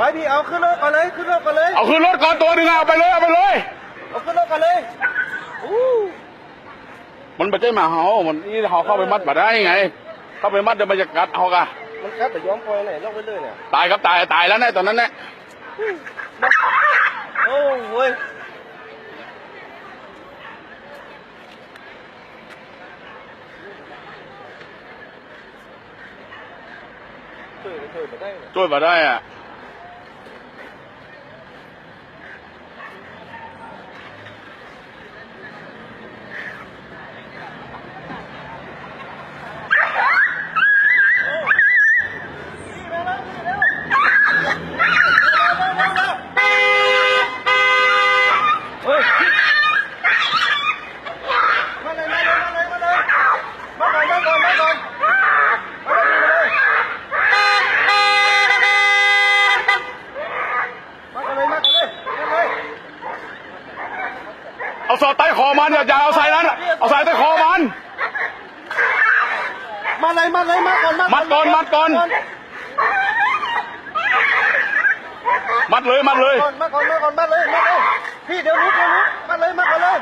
ไปพี่เอาขึ้นรถก่อนเลยขึ้นรถก่อนเลยเอาขึ้นรถก่อนตัวหนึ่งอะเอาไปเลยเอาไปเลย เอาขึ้นรถก่อนเลยอู้มันไม่ใช่หมาเห่ามันนี่เขาเข้าไปมัดมาได้ไง เข้าไปมัดเดี๋ยวมันจะกัดเอากะมันกัดแต่ย้อมปล่อยไหนลอกไปเลยเนี่ยตายครับตายตายแล้วเนี่ยตอนนั้นเนี่ยโอ้เว้ยช่วยช่วยมาได้เนี่ยช่วยมาได้อะ เฮ้ยมาเลยมาเลยมาเลยมาเลยมาก่อนมาก่อนมาก่อนมาเลยมาก่อนเลยมาก่อนเลยมาเลย เอาสอดใต้คอมันอย่าอย่าเอาใส่นั้นอะเอาใส่ใต้คอมัน มาเลยมาเลยมาก่อนมัดก่อนมัดก่อน มัดเลยมัดเลย ก่อนมาก่อนมาก่อนมาเลยมาเลยพี่เดี๋ยวลุกเดี๋ยวลุกมาเลยมาก่อนเลย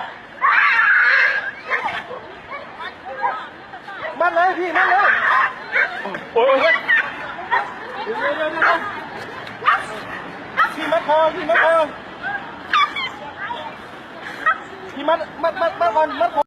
มาเลยพี่มาเลยโอ้ยโอ้ยเดี๋ยวเดี๋ยวเดี๋ยวเดี๋ยวพี่มัดคอพี่มัดคอ ที่มัดมัดมัดมัดก่อนมัดคอ